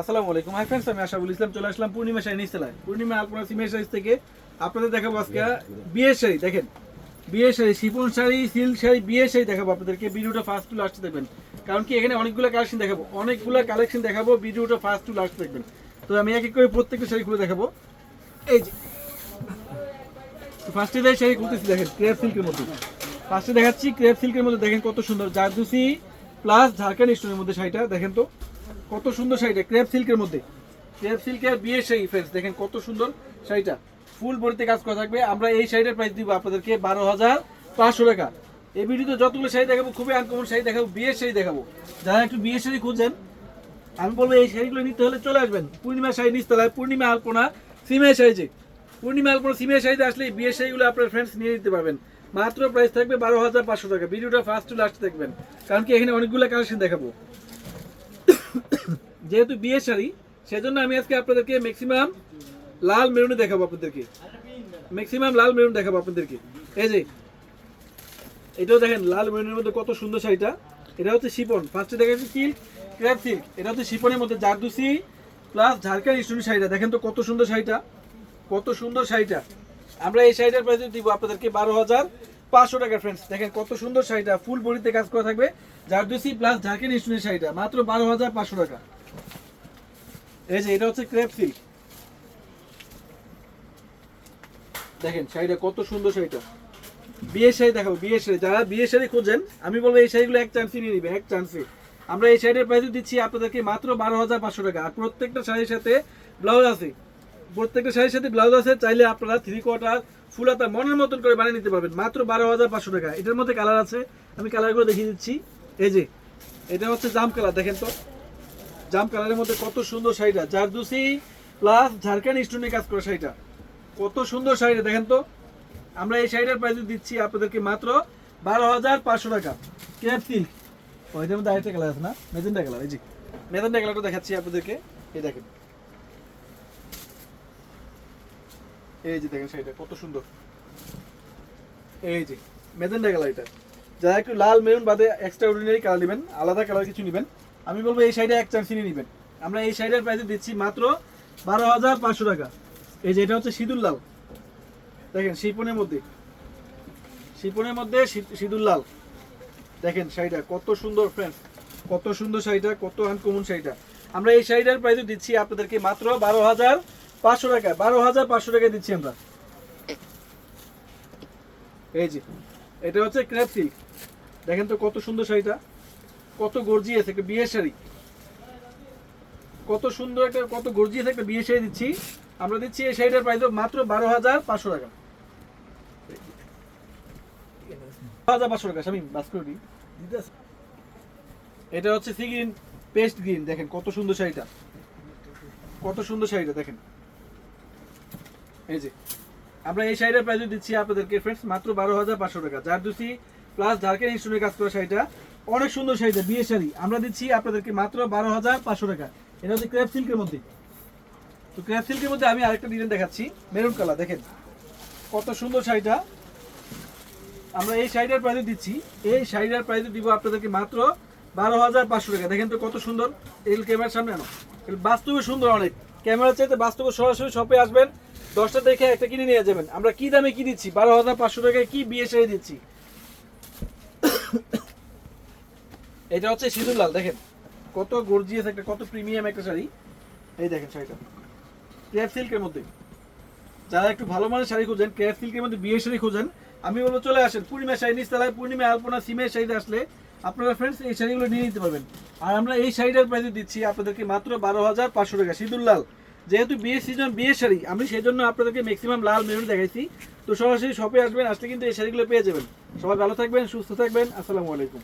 আসসালামু আলাইকুম। Hi friends আমি আশাবুল ইসলাম, চলে আসলাম পূর্ণিমা শাড়ি নিচতলায়। পূর্ণিমা আলপনা সিমের শাড়ি থেকে আপনাদের দেখাবো আজকে বিয়ের শাড়ি। দেখেন, বিয়ের শাড়ি শিপন শাড়ি, সিল্ক শাড়ি, বিয়ের শাড়ি দেখাবো আপনাদেরকে। ভিডিওটা ফার্স্ট টু লাস্ট দেখবেন। কারণ কি, এখানে অনেকগুলো কালেকশন দেখাবো। অনেকগুলো কালেকশন দেখাবো, ভিডিওটা ফার্স্ট টু লাস্ট দেখবেন। তো আমি এক এক করে প্রত্যেকটা শাড়িগুলো দেখাবো। এই যে ফার্স্টে দেয় শাড়ি খুলতেছি, দেখেন ক্রেপ সিল্কের মধ্যে। ফার্স্টে দেখাচ্ছি ক্রেপ সিল্কের মধ্যে, দেখেন কত সুন্দর। জারদুসি প্লাস ঝাড়খান্ড স্টোনের মধ্যে শাড়িটা, দেখেন তো। কত সুন্দর শাড়িটা ক্রেপ সিল্কের মধ্যে। ক্রেপ সিল্কের বিয়ের শাড়ি ফ্রেন্ডস দেখেন কত সুন্দর শাড়িটা। ফুল বডিতে কাজ করা থাকবে। আমরা এই শাড়িটার প্রাইস দিব আপনাদেরকে বারো হাজার পাঁচশো টাকা। এই ভিডিওতে যতগুলো শাড়ি দেখাবো, খুবই আনকমন শাড়ি দেখাবো, বিয়ের শাড়ি দেখাবো। যারা একটু বিয়ের শাড়ি খুঁজছেন, আমি বলব এই শাড়িগুলো নিতে হলে চলে আসবেন। পূর্ণিমা শাড়ি নিচতলায়, পূর্ণিমা আলপনা, সিমের শাড়িতে। পূর্ণিমা আলপনা, সিমের শাড়িতে আসলে এই বিয়ের শাড়িগুলো আপনার ফ্রেন্ডস নিয়ে নিতে পারবেন। মাত্র প্রাইস থাকবে বারো হাজার পাঁচশো টাকা। ভিডিওটা ফার্স্ট টু লাস্ট দেখবেন। কারণ কি এখানে অনেকগুলো কালেকশন দেখাবো। যেহেতু বিয়ের শাড়ি, সেজন্য আমি আজকে আপনাদেরকে ম্যাক্সিমাম লাল মেরুনে দেখাবো আপনাদেরকে। ম্যাক্সিমাম লাল মেরুন দেখাবো আপনাদেরকে। এই যে, এটাও দেখেন, লাল মেরুনের মধ্যে কত সুন্দর শাড়িটা। এটা হচ্ছে শিপন ফার্স্টে দেখাচ্ছি সিল্ক ক্র্যাপ সিল্ক এটা হচ্ছে শিপনের মধ্যে জারদুসি প্লাস ঝাড়খান্ড স্টোনের শাড়িটা। দেখেন তো কত সুন্দর শাড়িটা। কত সুন্দর শাড়িটা। আমরা এই শাড়িটার প্রাইস দিব আপনাদেরকে বারো হাজার পাঁচশো টাকা ফ্রেন্ডস দেখেন কত সুন্দর শাড়িটা ফুল বডিতে কাজ করা থাকবে। জারদুসি প্লাস ঝাড়খান্ড স্টোনের শাড়িটা, মাত্র বারো হাজার পাঁচশো টাকা। এই যে, এটা হচ্ছে ক্রেপ সিল্ক দেখেন শাড়িটা কত সুন্দর শাড়িটা। বিয়ের শাড়ি দেখাবো, বিয়ের শাড়ি। যারা বিয়ের শাড়ি খুঁজেন, আমি বলব এই শাড়িগুলো এক চান্সে নিয়ে নিবে, এক চান্সে আমরা এই শাড়ির প্রাইস দিচ্ছি আপনাদেরকে মাত্র বারো হাজার পাঁচশো টাকা। আর প্রত্যেকটা শাড়ির সাথে ব্লাউজ আছে। প্রত্যেকটা শাড়ির সাথে ব্লাউজ আছে, চাইলে আপনারা থ্রি কোয়ার্টার ফুলাতা মনের মতন করে বানিয়ে নিতে পারবেন। মাত্র বারো হাজার পাঁচশো টাকা। এটার মধ্যে কালার আছে। আমি কালারগুলো দেখিয়ে দিচ্ছি। এই যে, এটা হচ্ছে জাম কালার। দেখেন তো। জাম কালারের মধ্যে কত সুন্দর শাড়িটা। জারদুসি প্লাস ঝাড়খান্ড স্টোনে কাজ করা শাড়িটা। কত সুন্দর শাড়িটা। দেখেন তো। আমরা এই শাড়িটার প্রাইস দিচ্ছি আপনাদেরকে মাত্র বারো হাজার পাঁচশো টাকা। ক্রেপ সিল্ক ওইটার মধ্যে আরেকটা কালার আছে না? Magenta colour. এই যে মেজেন্টা কালারটা দেখাচ্ছি আপনাদেরকে। এই দেখেন। এই যে দেখেন শাড়িটা, কত সুন্দর। এই যে, মেজেন্টা কালার এটা। যারা একটু লাল মেরুন বাদে এক্সট্রা অর্ডিনারি কালার নেবেন, আলাদা কালার কিছু নেবেন, আমি বলব এই শাড়িটা এক চান্স নিয়ে নেবেন। আমরা এই শাড়িটার প্রাইসে দিচ্ছি মাত্র বারো হাজার পাঁচশো টাকা। এই যে এটা হচ্ছে সিঁদুর লাল। দেখেন শিপনের মধ্যে। শিপনের মধ্যে সিঁদুর লাল। দেখেন শাড়িটা, কত সুন্দর ফ্রেন্ড কত সুন্দর শাড়িটা, কত আনকমন শাড়িটা। আমরা এই শাড়িটার প্রাইসে দিচ্ছি আপনাদেরকে মাত্র বারো হাজার পাঁচশো টাকা, বারো হাজার পাঁচশো টাকা দিচ্ছি আমরা। এই যে, এটা হচ্ছে ক্র্যাপ সিল্ক। দেখেন তো কত সুন্দর শাড়িটা, কত গর্জিয়াস একটা বিয়ের শাড়ি। কত সুন্দর একটা, কত গর্জিয়াস একটা বিয়ের শাড়ি দিচ্ছি। আমরা দিচ্ছি এই শাড়িটার প্রাইস মাত্র বারো হাজার পাঁচশো টাকা। হাজার পাঁচশো টাকা আমি বাস করে এটা হচ্ছে সি গ্রিন পেস্ট গ্রিন, দেখেন কত সুন্দর শাড়িটা। কত সুন্দর শাড়িটা, দেখেন। এই যে, আমরা এই শাড়িটার প্রাইস দিচ্ছি আপনাদেরকে ফ্রেন্ডস মাত্র বারো হাজার পাঁচশো টাকা। যার প্লাস ঝাড়খান্ড ইনস্টুমেন্ট কাজ করা শাড়িটা, অনেক সুন্দর শাড়িটা বিয়ে শাড়ি। আমরা দিচ্ছি আপনাদেরকে মাত্র বারো হাজার পাঁচশো টাকা। এটা হচ্ছে ক্র্যাপ সিল্কের মধ্যে। তো ক্র্যাপ সিল্কের মধ্যে আমি আরেকটা ডিজাইন দেখাচ্ছি মেরুন কালার দেখেন। কত সুন্দর শাড়িটা। আমরা এই শাড়িটার প্রাইসে দিচ্ছি, এই শাড়িটার প্রাইসে দিব আপনাদেরকে মাত্র বারো হাজার পাঁচশো টাকা। দেখেন তো কত সুন্দর এল ক্যামেরার সামনে আনো। বাস্তবে সুন্দর অনেক। ক্যামেরা চাইতে বাস্তবে সরাসরি শপে আসবেন। দশটা দেখে একটা কিনে নিয়ে যাবেন। আমরা কি দামে কি দিচ্ছি? বারো হাজার পাঁচশো টাকায় কি বিয়ে শাড়ি দিচ্ছি? এটা হচ্ছে সিঁদুর লাল, দেখেন। কত গর্জিয়াস একটা, কত প্রিমিয়াম একটা শাড়ি। এই দেখেন শাড়িটা। ক্রেপ সিল্কের মধ্যে। যারা একটু ভালো মানের শাড়ি খুঁজেন ক্রেপ সিল্কের মধ্যে বিয়ে শাড়ি খুঁজেন, আমি বলব চলে আসেন। পূর্ণিমা শাড়ি নিচতলায় পূর্ণিমা, আলপনা, সিমের শাড়িতে আসলে আপনারা ফ্রেন্ডস এই শাড়িগুলো নিয়ে নিতে পারবেন। আর আমরা এই শাড়িটার প্রাইসে দিচ্ছি আপনাদেরকে মাত্র বারো হাজার পাঁচশো টাকা, সিঁদুর লাল। যেহেতু বিয়ের সিজন বিয়ের শাড়ি, আমি সেই জন্য আপনাদেরকে ম্যাক্সিমাম লাল মেরুন দেখাইছি। তো সরাসরি শপে আসবেন, আসলে কিন্তু এই শাড়িগুলো পেয়ে যাবেন। সবাই ভালো থাকবেন, সুস্থ থাকবেন, আসসালামু আলাইকুম।